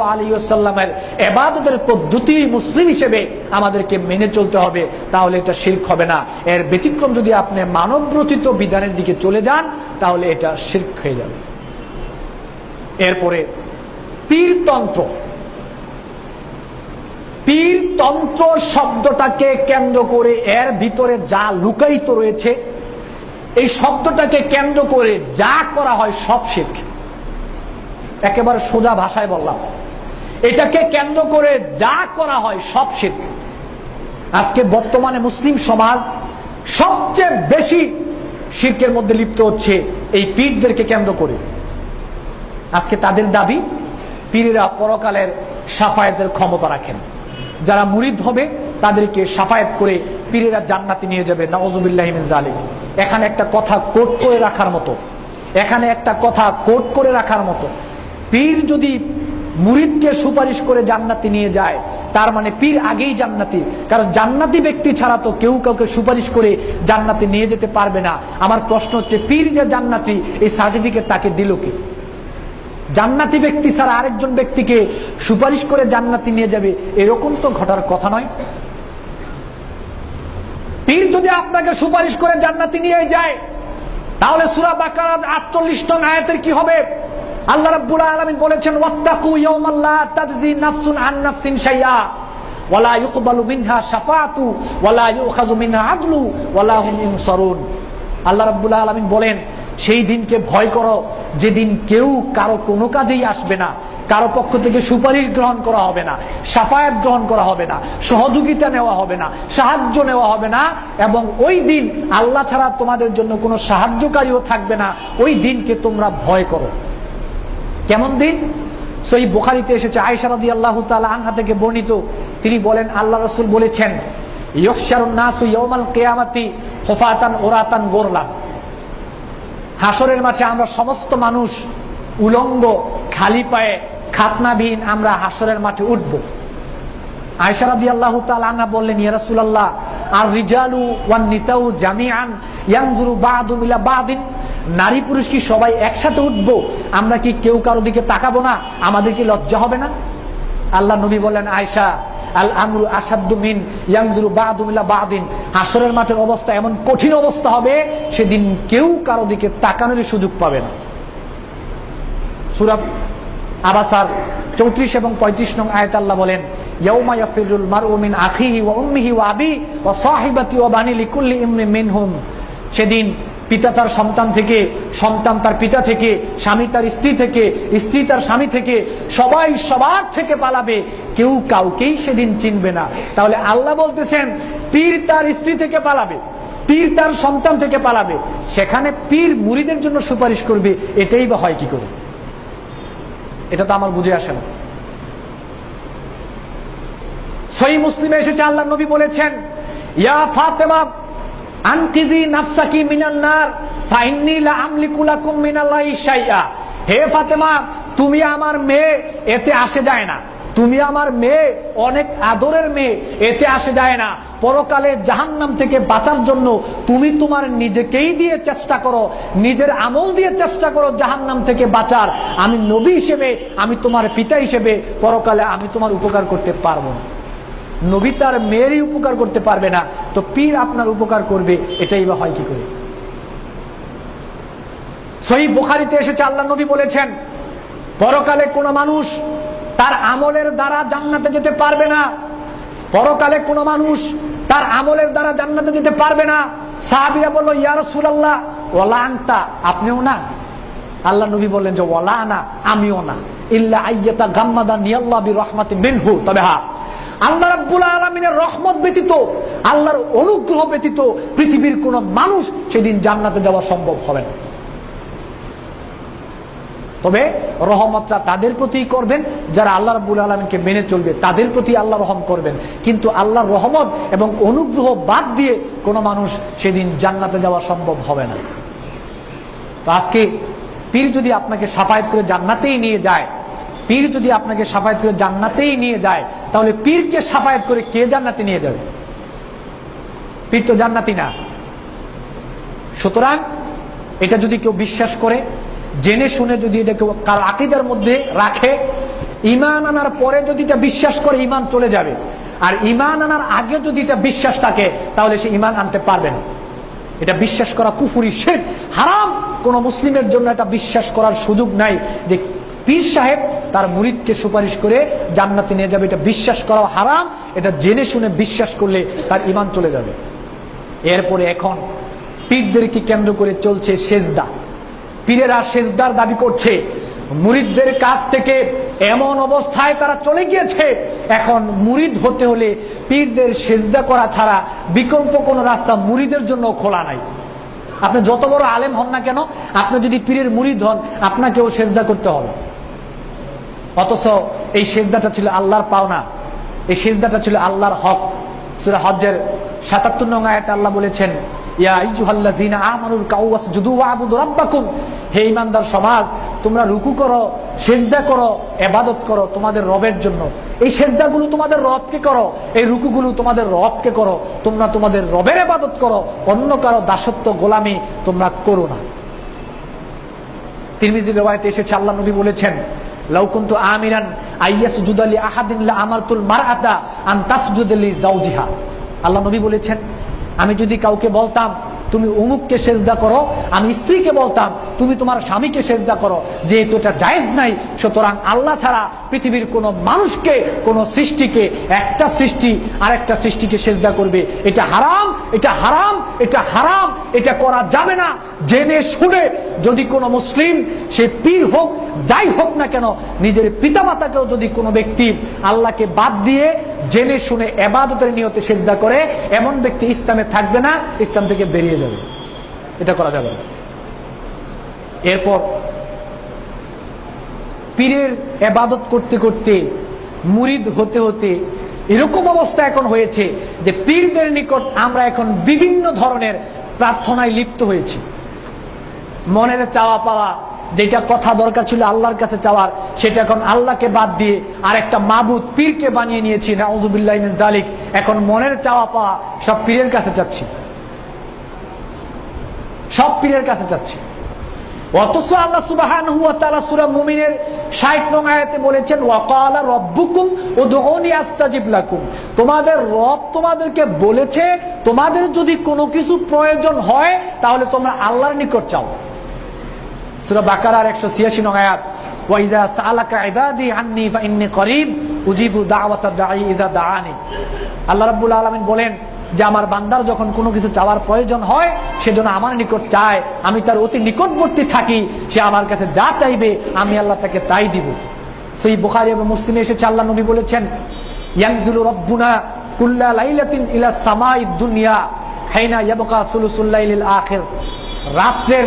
আলিয়াল্লামের এবাদতের পদ্ধতি মুসলিম হিসেবে আমাদেরকে মেনে চলতে হবে, তাহলে এটা শির্ক হবে না। এর ব্যতিক্রম যদি আপনি বিধানের দিকে চলে যান, তাহলে এটা শির্ক হয়ে যাবে। এরপরে পীরতন্ত্র। পীরতন্ত্র শব্দটাকে কেন্দ্র করে এর ভিতরে যা লুকায়িত রয়েছে, এই শব্দটাকে কেন্দ্র করে যা করা হয় সব শিখ একেবারে সোজা ভাষায় বললাম এটাকে কেন্দ্র করে যা করা হয় সব শিখ আজকে বর্তমানে মুসলিম সমাজ সবচেয়ে বেশি শিল্পের মধ্যে লিপ্ত হচ্ছে এই পীরদেরকে কেন্দ্র করে। আজকে তাদের দাবি, পীরেরা পরকালের সাফায়েতের ক্ষমতা রাখেন। যারা মুরিদ হবে, তাদেরকে সাফায়েত করে পীরেরা জান্নাতি নিয়ে যাবে। নওয়াজুবিল্লাহিম জালিম এখানে একটা কথা কোট করে রাখার মতো। এখানে একটা কথা কোট করে রাখার মতো। পীর যদি মুরিদকে সুপারিশ করে জান্নাতি নিয়ে যায়। তার মানে পীর আগেই জান্নাতি। কারণ জান্নাতি ব্যক্তি ছাড়া তো কেউ কাউকে সুপারিশ করে জান্নাতি নিয়ে যেতে পারবে না। আমার প্রশ্ন হচ্ছে, পীর যে জান্নাতি, এই সার্টিফিকেট তাকে দিল কে? জান্নাতি ব্যক্তি ছাড়া আরেকজন ব্যক্তিকে সুপারিশ করে জান্নাতি নিয়ে যাবে, এরকম তো ঘটার কথা নয়। পীর যদি আপনাকে সুপারিশ করে জান্নাতি নিয়ে যায়, তাহলে সুরা বাকার আটচল্লিশ টন আয়াতের কি হবে? আল্লাহ রাব্বুল আলামিন বলেছেন, ওয়াত্তাকু ইয়াউমাল্লা তাজজি নাফসুন আন নাফসিন শাইআ। ওয়ালা ইউকবালু মিনহা শাফাআতু, ওয়ালা ইউখাযু মিনহা আদলু, ওয়ালা হুম ইনসারুন আল্লাহ রাব্বুল আলামিন বলেন, সেই দিনকে ভয় করো, যেদিন কেউ কারও কোনো কাজেই আসবে না, কারও পক্ষ থেকে সুপারিশ গ্রহণ করা হবে না, সাফায়াত গ্রহণ করা হবে না, সহযোগিতা নেওয়া হবে না, সাহায্য নেওয়া হবে না, এবং ওই দিন আল্লাহ ছাড়া তোমাদের জন্য কোনো সাহায্যকারীও থাকবে না, ওই দিনকে তোমরা ভয় করো। কেমন দিন? সই বোখারিতে এসেছে আয়সারদি আল্লাহ তালা আনহা থেকে বর্ণিত। তিনি বলেন, আল্লাহ রসুল বলেছেন হাসরের মাঝে আমরা সমস্ত মানুষ উলঙ্গ, খালি পায়ে খাতনাবিহীন আমরা হাসরের মাঠে উঠব। আয়সারাদি আল্লাহ আনা বললেন ইয়ারসুল্লাহ আর রিজালু ওয়ান নিসাউ জামিয়ান বাদিন। নারী পুরুষ কি সবাই একসাথে উঠব? আমরা কি কেউ কারও দিকে তাকাবো না? আমাদের কি লজ্জা হবে না? আল্লাহ নবী বলেন আয়সা আল আমরু আসাদ্দু মিন ইয়ানজুরু বাদিন। হাসরের মাঠের অবস্থা এমন কঠিন অবস্থা হবে, সেদিন কেউ কারও দিকে তাকানোর সুযোগ পাবে না। সুরাব আবাসার চৌত্রিশ এবং পঁয়ত্রিশ নং আয়ত আল্লাহ বলেন সেদিন পিতা তার সন্তান থেকে, সন্তান তার পিতা থেকে, স্বামী তার স্ত্রী থেকে, স্ত্রী তার স্বামী থেকে, সবাই সবার থেকে পালাবে। কেউ কাউকেই সেদিন চিনবে না। তাহলে আল্লাহ বলতেছেন, পীর তার স্ত্রী থেকে পালাবে, পীর তার সন্তান থেকে পালাবে। সেখানে পীর মুড়িদের জন্য সুপারিশ করবে, এটাই বা হয় কি করে? এটা তো আমার বুঝে আসে না। সই মুসলিমে এসেছে, আল্লাহ নবী বলেছেন, ইয়া ফাতেমা আনকিজি নাফসাকি হে ফাতেমা, তুমি আমার মেয়ে, এতে আসে যায় না। তুমি আমার মেয়ে, অনেক আদরের মেয়ে, এতে আসে যায় না। পরকালে জাহান্নাম থেকে বাঁচার জন্য তুমি তোমার নিজেকেই দিয়ে চেষ্টা করো, নিজের আমল দিয়ে চেষ্টা করো জাহান্নাম থেকে বাঁচার। আমি নবী হিসেবে, আমি তোমার পিতা হিসেবে, পরকালে আমি তোমার উপকার করতে পারব না। নবী তার মেয়েরই উপকার করতে পারবে না, তো পীর আপনার উপকার করবে, এটাই বা হয় কি করে? সহি বোখারিতে এসেছে, আল্লাহ নবী বলেছেন, পরকালে কোন মানুষ তার আমলের দ্বারা জান্নাতে যেতে পারবে না, পরকালে কোন মানুষ তার আমলের দ্বারা জান্নাতে যেতে পারবে না। সাহাবিরা বলল, ইয়া রাসূলুল্লাহ, ওয়ালা আনতা? আপনিও না। আল্লাহ নবী বললেন যে, ওয়ালা আনা, আমিও না। ইল্লা আইয়াতা গাম্মাদা নিয়াল্লাহ বি রহমাতি মিনহু। তবে হ্যাঁ আল্লাহ রাব্বুল আলামিনের রহমত ব্যতীত, আল্লাহর অনুগ্রহ ব্যতীত পৃথিবীর কোন মানুষ সেদিন জান্নাতে যাওয়া সম্ভব হবে না। তবে রহমতটা তাদের প্রতি করবেন, যারা আল্লাহ রাব্বুল আলমীকে মেনে চলবে তাদের প্রতি আল্লাহ রহম করবেন। কিন্তু আল্লাহর রহমত এবং অনুগ্রহ বাদ দিয়ে কোনো মানুষ সেদিন জান্নাতে যাওয়া সম্ভব হবে না। তো আজকে পীর যদি আপনাকে সাফায়ত করে জান্নাতেই নিয়ে যায়, পীর যদি আপনাকে সাফায়ত করে জান্নাতেই নিয়ে যায় তাহলে পীরকে সাফায়ত করে কে জান্নাতে নিয়ে যাবে? পীর তো জান্নাতি না। সুতরাং এটা যদি কেউ বিশ্বাস করে, জেনে শুনে যদি এটা কেউ কার আকিদার মধ্যে রাখে ইমান আনার পরে যদি এটা বিশ্বাস করে ইমান চলে যাবে। আর ইমান আনার আগে যদি এটা বিশ্বাস থাকে, তাহলে সে ইমান আনতে পারবে না। এটা বিশ্বাস করা কুফুরি শেখ হারাম। কোন মুসলিমের জন্য এটা বিশ্বাস করার সুযোগ নাই যে পীর সাহেব তার মুরিদকে সুপারিশ করে জান্নাতে নিয়ে যাবে। এটা বিশ্বাস করা হারাম, এটা জেনে শুনে বিশ্বাস করলে তার ইমান চলে যাবে। এরপরে এখন পীরদেরকে কেন্দ্র করে চলছে সেজদা। পীরেরা সেজদার দাবি করছে, মুরিদদের কাছ থেকে এমন অবস্থায় তারা চলে গিয়েছে। এখন মুরিদ হতে হলে পীরদের সেজদা করা ছাড়া বিকল্প কোনো রাস্তা মুরিদের জন্য খোলা নাই। আপনি যত বড় আলেম হন না কেন, আপনি যদি পীরের মুরিদ হন, আপনাকেও সেজদা করতে হবে। অথচ এই সেজদাটা ছিল আল্লাহর পাওনা। এই সেজদাটা ছিল আল্লাহর হক। সুরা হজ্জের সাতাত্তর নং আয়াতে আল্লাহ বলেছেন সমাজ, তোমরা রুকু করো, সেজদা করো এবাদত করো তোমাদের রবের জন্য। এই তোমাদের রবকে করো, এই রুকুগুলো তোমাদের রবকে করো। তোমরা তোমাদের রবের এবাদত করো, অন্য কারও দাসত্ব, গোলামি তোমরা করো না। তিরমিজি রেওয়ায়তে এসেছে, আল্লাহ নবী বলেছেন আল্লাহ নবী বলেছেন আমি যদি কাউকে বলতাম তুমি অমুককে সেজদা করো, আমি স্ত্রীকে বলতাম, তুমি তোমার স্বামীকে সেজদা করো। যেহেতু এটা জায়েজ নাই, সুতরাং আল্লাহ ছাড়া পৃথিবীর কোন মানুষকে, কোন সৃষ্টিকে, একটা সৃষ্টি আর একটা সৃষ্টিকে সেজদা করবে। এটা হারাম এটা হারাম এটা হারাম, এটা করা যাবে না। জেনে শুনে যদি কোনো মুসলিম, সে পীর হোক, যাই হোক না কেন, নিজের পিতামাতাকেও যদি কোনো ব্যক্তি আল্লাহকে বাদ দিয়ে জেনে শুনে এবাদতের নিয়তে সেজদা করে, এমন ব্যক্তি ইসলামে থাকবে না, ইসলাম থেকে বেরিয়ে যাবে। এটা করা যাবে না। এরপর পীরের এবাদত করতে করতে, মুরিদ হতে হতে এরকম অবস্থা এখন হয়েছে যে পীরদের নিকট আমরা এখন বিভিন্ন ধরনের প্রার্থনায় লিপ্ত হয়েছি। মনের চাওয়া পাওয়া, যেটা কথা দরকার ছিল আল্লাহর কাছে চাওয়ার, সেটা এখন আল্লাহকে বাদ দিয়ে আর একটা মাবুদ পীরকে বানিয়ে নিয়েছি। নাউজুবিল্লাহ জালিক এখন মনের চাওয়া পাওয়া সব পীরের কাছে চাচ্ছি। সব পীরের কাছে চাচ্ছি অথচ আল্লাহ মুমিনের 60 নং আয়াতে বলেছেন লাকুম। তোমাদের রব তোমাদেরকে বলেছে, তোমাদের যদি কোনো কিছু প্রয়োজন হয়, তাহলে তোমরা আল্লাহর নিকট চাও সূরা বাকারার 186 নং আয়াত, ওয়া সাআলাকা ইবাদি আন্নী আল্লাহ রাব্বুল আলামিন বলেন যে আমার বান্দার যখন কোনো কিছু চাওয়ার প্রয়োজন হয় সেজন্য আমার নিকট চায়। আমি তার অতি নিকটবর্তী থাকি, সে আমার কাছে যা চাইবে, আমি আল্লাহ তাকে তাই দিব। সেই বুখারি এবং মুসলিমে এসেছে, আল্লাহ নবী বলেছেন সামাই দুনিয়া, হাইনা ইয়াবকা সুলুসুল্লাইলিল আখির। রাত্রের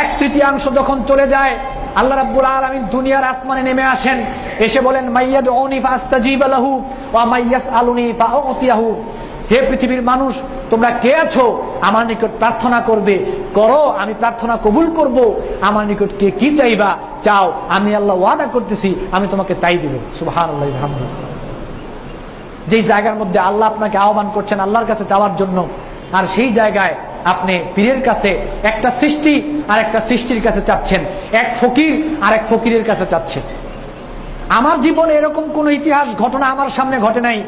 এক তৃতীয়াংশ যখন চলে যায়, আল্লাহ রাব্বুল আলামিন দুনিয়ার আসমানে নেমে আসেন। এসে বলেন, মাইয়াদউনি ফাস্তাজিব লাহু, ওয়া মাইয়াসআলুনি ফাউতিয়াহু। হে পৃথিবীর মানুষ, তোমরা কে আছো? আমার নিকট প্রার্থনা করবে। করো, আমি প্রার্থনা কবুল করব। আমার নিকট কে কি চাইবা? চাও, আমি আল্লাহ ওয়াদা করতেছি, আমি তোমাকে তাই দিব। সুবহানাল্লাহ, আলহামদুলিল্লাহ। যেই জায়গার মধ্যে আল্লাহ আপনাকে আহ্বান করছেন আল্লাহর কাছে যাওয়ার জন্য, আর সেই জায়গায় আপনি পীরের কাছে একটা সৃষ্টি আর একটা সৃষ্টির কাছে চাচ্ছেন। এক ফকির আর এক ফকিরের কাছে চাচ্ছে। আমার জীবনে এরকম কোন ইতিহাস, ঘটনা আমার সামনে ঘটে নাই।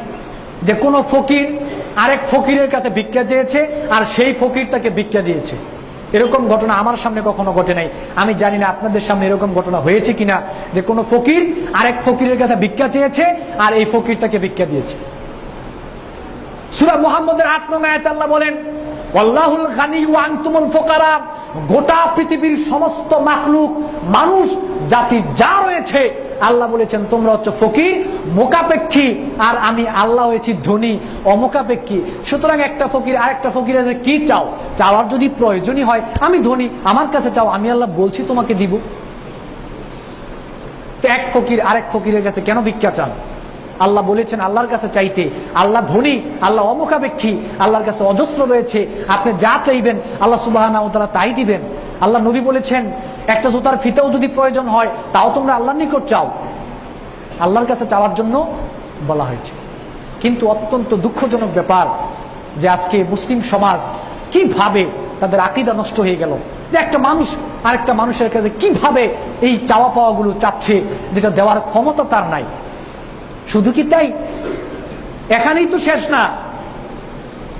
যে কোন ফকির আরেক ফকিরের কাছে ভিক্ষা চেয়েছে আর সেই ফকির তাকে ভিক্ষা দিয়েছে। এরকম ঘটনা আমার সামনে কখনো ঘটে নাই। আমি জানি না আপনাদের সামনে এরকম ঘটনা হয়েছে কিনা যে কোনো ফকির আরেক ফকিরের কাছে ভিক্ষা চেয়েছে আর এই ফকির তাকে ভিক্ষা দিয়েছে। সুরা মোহাম্মদের আট বলেন আল্লাহুল গোটা পৃথিবীর সমস্ত মাখলুক, মানুষ, জাতি যা রয়েছে আল্লাহ বলেছেন, তোমরা হচ্ছে ফকির মোকাপেক্ষী আর আমি আল্লাহ হয়েছি ধনী অমোকাপেক্ষী সুতরাং একটা ফকির আর একটা ফকিরের কি চাও? চাওয়ার যদি প্রয়োজনই হয়, আমি ধনী, আমার কাছে চাও, আমি আল্লাহ বলছি তোমাকে দিব। এক ফকির আরেক ফকিরের কাছে কেন ভিক্ষা চান? আল্লাহ বলেছেন, আল্লাহর কাছে চাইতে, আল্লাহ ধনী, আল্লাহ অমুখাপেক্ষী, আল্লাহর কাছে অজস্র রয়েছে, আপনি যা চাইবেন, আল্লাহ সুবাহ তাই দিবেন। আল্লাহ নবী বলেছেন, একটা জুতার ফিতেও যদি প্রয়োজন হয়, তাও তোমরা আল্লাহর নিকট চাও। আল্লাহর কাছে চাওয়ার জন্য বলা হয়েছে। কিন্তু অত্যন্ত দুঃখজনক ব্যাপার যে আজকে মুসলিম সমাজ কীভাবে তাদের আকিদা নষ্ট হয়ে গেল। যে একটা মানুষ আরেকটা মানুষের কাছে কীভাবে এই চাওয়া পাওয়াগুলো চাচ্ছে, যেটা দেওয়ার ক্ষমতা তার নাই। শুধু কি তাই? এখানেই তো শেষ না।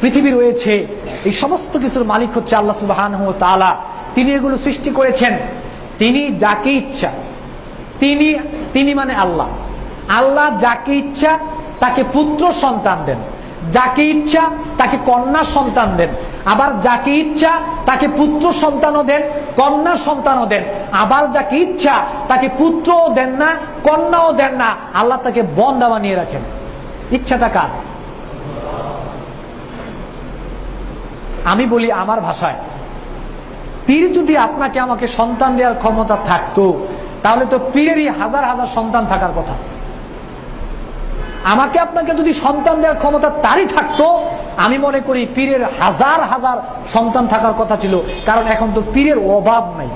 পৃথিবী রয়েছে, এই সমস্ত কিছুর মালিক হচ্ছে আল্লাহ সুবহানাহু ওয়া তাআলা। তিনি এগুলো সৃষ্টি করেছেন। তিনি যাকে ইচ্ছা, তিনি তিনি মানে আল্লাহ। আল্লাহ যাকে ইচ্ছা, তাকে পুত্র সন্তান দেন। যাকে ইচ্ছা, তাকে কন্যা সন্তান দেন। আবার যাকে ইচ্ছা, তাকে পুত্র সন্তানও দেন, কন্যা সন্তানও দেন। আবার যাকে ইচ্ছা, তাকে পুত্রও দেন না, কন্যাও দেন না। আল্লাহ তাকে বন্দা বানিয়ে রাখেন। ইচ্ছাটা কার? আমি বলি আমার ভাষায়। পীর যদি আপনাকে আমাকে সন্তান দেওয়ার ক্ষমতা থাকতো, তাহলে তো পীরেরই হাজার হাজার সন্তান থাকার কথা। আমাকে আপনাকে যদি সন্তান দেওয়ার ক্ষমতা তারই থাকতো, আমি মনে করি পীরের হাজার হাজার সন্তান থাকার কথা ছিল, কারণ এখন তো পীরের অভাব নাই।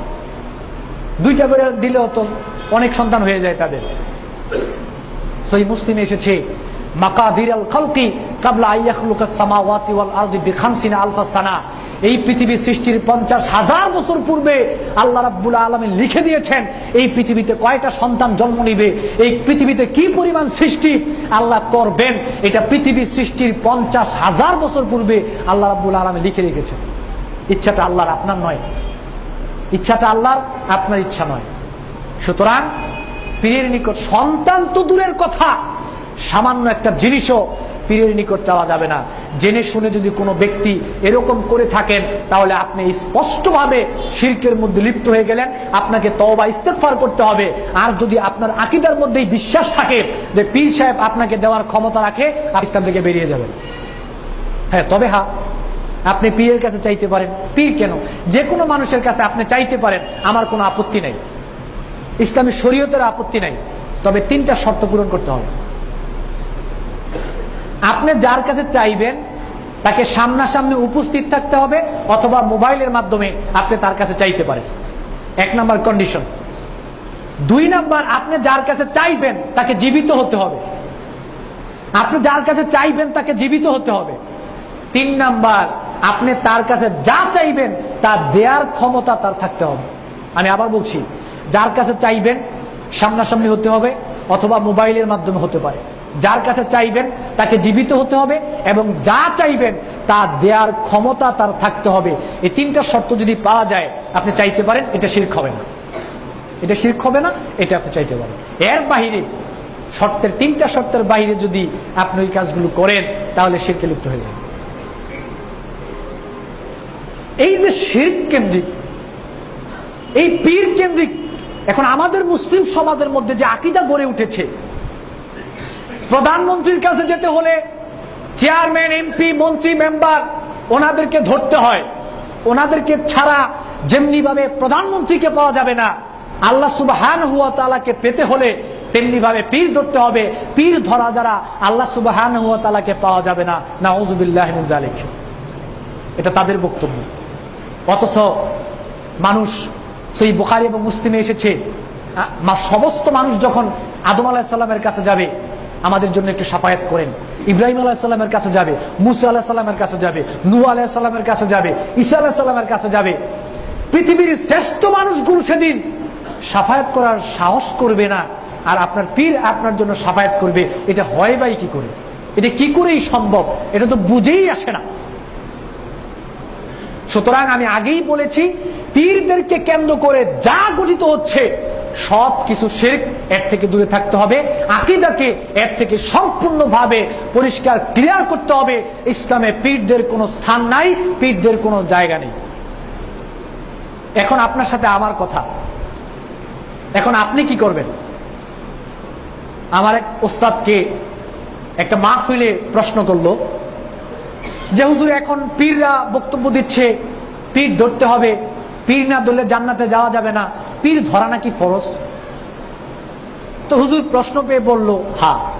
দুইটা করে দিলেও তো অনেক সন্তান হয়ে যায় তাদের। সহি মুসলিমে এসেছে মাকাদির আল কাবলা আইয়াখলুকা সামাওয়াতি এই পৃথিবী সৃষ্টির পঞ্চাশ হাজার বছর পূর্বে আল্লাহ রাব্বুল আলমী লিখে দিয়েছেন, এই পৃথিবীতে কয়টা সন্তান জন্ম নিবে, এই পৃথিবীতে কি পরিমাণ সৃষ্টি আল্লাহ করবেন, এটা পৃথিবী সৃষ্টির পঞ্চাশ হাজার বছর পূর্বে আল্লাহ রাব্বুল আলমী লিখে রেখেছেন। ইচ্ছাটা আল্লাহর, আপনার নয়। ইচ্ছাটা আল্লাহর, আপনার ইচ্ছা নয়। সুতরাং, পীরের নিকট সন্তান তো দূরের কথা সামান্য একটা জিনিসও পীরের নিকট চাওয়া যাবে না। জেনে শুনে যদি কোনো ব্যক্তি এরকম করে থাকেন, তাহলে আপনি স্পষ্টভাবে শিল্পের মধ্যে লিপ্ত হয়ে গেলেন। আপনাকে তওবা ইস্তেকফার করতে হবে। আর যদি আপনার আকিদার মধ্যেই বিশ্বাস থাকে যে পীর সাহেব আপনাকে দেওয়ার ক্ষমতা রাখে ইসলাম থেকে বেরিয়ে যাবেন। হ্যাঁ তবে হা, আপনি পীরের কাছে চাইতে পারেন। পীর কেন? যে কোনো মানুষের কাছে আপনি চাইতে পারেন, আমার কোনো আপত্তি নাই। ইসলামী শরীয়তের আপত্তি নাই। তবে তিনটা শর্ত পূরণ করতে হবে। আপনি যার কাছে চাইবেন, তাকে সামনাসামনি উপস্থিত থাকতে হবে, অথবা মোবাইলের মাধ্যমে আপনি তার কাছে চাইতে পারেন। এক নাম্বার কন্ডিশন দুই নাম্বার, আপনি যার কাছে চাইবেন, তাকে জীবিত হতে হবে। আপনি যার কাছে চাইবেন, তাকে জীবিত হতে হবে। তিন নাম্বার, আপনি তার কাছে যা চাইবেন, তা দেয়ার ক্ষমতা তার থাকতে হবে। আমি আবার বলছি, যার কাছে চাইবেন, সামনাসামনি হতে হবে, অথবা মোবাইলের মাধ্যমে হতে পারে। যার কাছে চাইবেন তাকে জীবিত হতে হবে এবং যা চাইবেন তা দেয়ার ক্ষমতা তার থাকতে হবে। এই তিনটা শর্ত যদি পাওয়া যায়, আপনি চাইতে পারেন, এটা শির্ক হবে না। এটা শির্ক হবে না, এটা আপনি চাইতে পারেন। এর বাহিরে, শর্তের তিনটা শর্তের বাইরে যদি আপনি ওই কাজগুলো করেন, তাহলে শিরকে লিপ্ত হয়ে যাবে এই যে শির্ক কেন্দ্রিক, এই পীর কেন্দ্রিক, এখন আমাদের মুসলিম সমাজের মধ্যে যে আকিদা গড়ে উঠেছে প্রধানমন্ত্রীর কাছে যেতে হলে চেয়ারম্যান, এমপি, মন্ত্রী, মেম্বার ওনাদেরকে ধরতে হয়। ওনাদেরকে ছাড়া যেমনি ভাবে প্রধানমন্ত্রীকে পাওয়া যাবে না, আল্লাহ সুবাহান হুয়া তালাকে পেতে হলে তেমনি ভাবে পীর ধরতে হবে। পীর ধরা যারা আল্লাহ সুবাহান হুয়া তালাকে পাওয়া যাবে না। না ওজুবিল্লাহ এটা তাদের বক্তব্য। অথচ মানুষ সেই বুখারি এবং মুসলিমে এসেছে। সমস্ত মানুষ যখন আদম আলাহিসাল্লামের কাছে যাবে আমাদের জন্য একটু সাফায়াত করেন। ইব্রাহিম আলাহিসাল্লামের কাছে যাবে, মুসা আলাহিসাল্লামের কাছে যাবে নু আলাহিসাল্লামের কাছে যাবে, ঈসা আলাহিসাল্লামের কাছে যাবে। পৃথিবীর শ্রেষ্ঠ মানুষগুলো সেদিন সাফায়াত করার সাহস করবে না, আর আপনার পীর আপনার জন্য সাফায়াত করবে। এটা হয় বাই কি করে? এটা কি করেই সম্ভব? এটা তো বুঝেই আসে না। সুতরাং আমি আগেই বলেছি, পীরদেরকে কেন্দ্র করে যা গঠিত হচ্ছে সব কিছু শেখ এর থেকে দূরে থাকতে হবে। আকিদাকে এর থেকে সম্পূর্ণভাবে পরিষ্কার, ক্লিয়ার করতে হবে। ইসলামে পীরদের কোনো স্থান নাই, পীরদের কোনো জায়গা নেই। এখন আপনার সাথে আমার কথা। এখন আপনি কি করবেন? আমার এক ওস্তাদকে একটা মাহফিলে প্রশ্ন করল যে, হুজুর, এখন পীররা বক্তব্য দিচ্ছে, পীর ধরতে হবে। পীর না ধরলে জান্নাতে যাওয়া যাবে না। পীর ধরা নাকি ফরজ? তো হুজুর প্রশ্ন পেয়ে বলল, হা,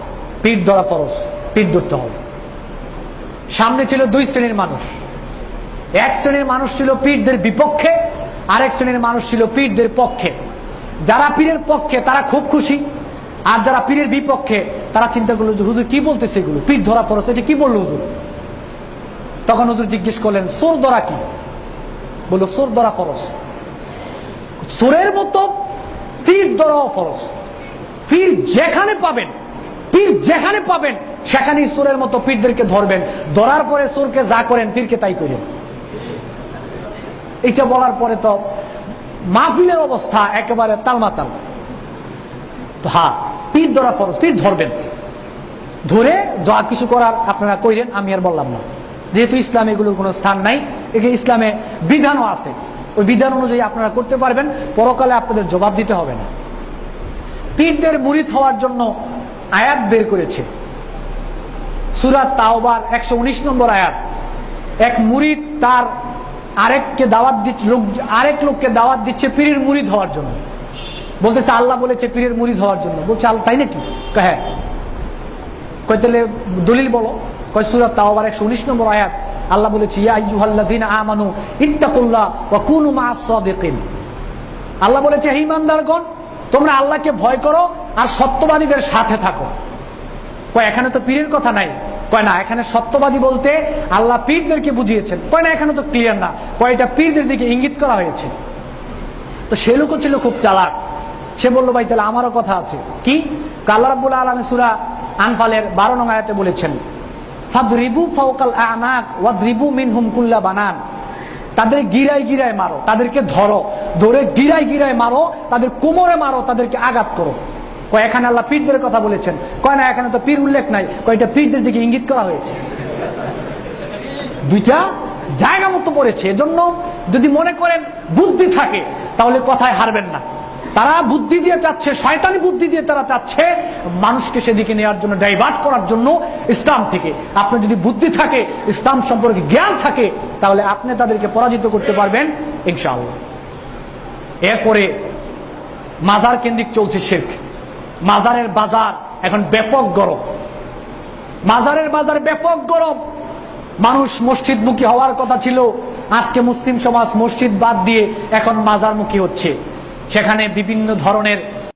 পীর ধরা ফরজ, পীর ধরতে হবে। সামনে ছিল দুই শ্রেণির মানুষ। এক শ্রেণির মানুষ ছিল পীরদের বিপক্ষে, আরেক শ্রেণির মানুষ ছিল পীরদের পক্ষে। যারা পীরের পক্ষে, তারা খুব খুশি। আর যারা পীরের বিপক্ষে, তারা চিন্তা করল যে, হুজুর, কি বলতেছে এগুলো? পীর ধরা ফরজ, এটা কি বলল হুজুর? তখন হুজুর জিজ্ঞেস করলেন, সোর ধরা কি? বলল, সোর ধরা ফরজ। সোরের মতো পীর ধরাও ফরজ। পীর যেখানে পাবেন, পীর যেখানে পাবেন, সেখানেই সোরের মতো পীরদেরকে ধরবেন। ধরার পরে সোরকে যা করেন, পীরকে তাই করেন। এইটা বলার পরে তো মাহফিলের অবস্থা একেবারে তালমাতাল। তো হ্যাঁ পীর ধরা ফরজ, পীর ধরবেন। ধরে যা কিছু করার আপনারা কইরেন, আমি আর বললাম না। যেহেতু ইসলামে এগুলোর কোনো স্থান নাই ইসলামে বিধানও আছে। ওই বিধান অনুযায়ী আপনারা করতে পারবেন, পরকালে আপনাদের জবাব দিতে হবে না। পীরদের মুরিদ হওয়ার জন্য আয়াত বের করেছে। সুরাত তাওবার একশো উনিশ নম্বর আয়াত। এক মুরিদ তার আরেককে দাওয়াত দিচ্ছে লোক আরেক লোককে দাওয়াত দিচ্ছে পীরের মুরিদ হওয়ার জন্য। বলতেছে, আল্লাহ বলেছে পীরের মুরিদ হওয়ার জন্য। বলছে, আল্লাহ, তাই নাকি? হ্যাঁ। কয়, তাহলে দলিল বলো। কয় সুরাত তাওবার একশো উনিশ নম্বর আয়াত। আল্লাহ বলেছে আল্লাহ বলেছে, হে ইমানদারগণ, তোমরা আল্লাহকে ভয় করো আর সত্যবাদীদের সাথে থাকো। কয়, এখানে তো পীরের কথা নাই। কয়, না, এখানে সত্যবাদী বলতে আল্লাহ পীরদেরকে বুঝিয়েছেন। কয়, না, এখানে তো ক্লিয়ার না। কয়, এটা পীরদের দিকে ইঙ্গিত করা হয়েছে। তো সে লোকও ছিল খুব চালাক। সে বলল, ভাই, তাহলে আমারও কথা আছে। কি? আল্লাহ রাব্বুল আলমী সুরা আনফালের বারো নং আয়াতে বলেছেন ফাদরিবু ফাওকাল আনাক, ওয়াদরিবু মিনহুম কুল্লা বানান। তাদের গিরায় গিরায় মারো, তাদেরকে ধরো। ধরে গিরায় গিরায় মারো, তাদের কোমরে মারো, তাদেরকে আঘাত করো। কয়, এখানে আল্লাহ পীরদের কথা বলেছেন। কয়, না, এখানে তো পীর উল্লেখ নাই। কয়টা পীরদের দিকে ইঙ্গিত করা হয়েছে। দুইটা জায়গা মতো পড়েছে। এজন্য যদি মনে করেন বুদ্ধি থাকে, তাহলে কথায় হারবেন না। তারা বুদ্ধি দিয়ে চাচ্ছে, শয়তানি বুদ্ধি দিয়ে তারা চাচ্ছে মানুষকে সেদিকে নেওয়ার জন্য ডাইভার্ট করার জন্য ইসলাম থেকে। আপনার যদি বুদ্ধি থাকে, ইসলাম সম্পর্কে জ্ঞান থাকে, তাহলে আপনি তাদেরকে পরাজিত করতে পারবেন, ইনশাআল্লাহ। এরপরে মাজার কেন্দ্রিক চলছে শেখ মাজারের বাজার এখন ব্যাপক গরম। মাজারের বাজার ব্যাপক গরম। মানুষ মসজিদমুখী হওয়ার কথা ছিল। আজকে মুসলিম সমাজ মসজিদ বাদ দিয়ে এখন মাজারমুখী হচ্ছে। সেখানে বিভিন্ন ধরনের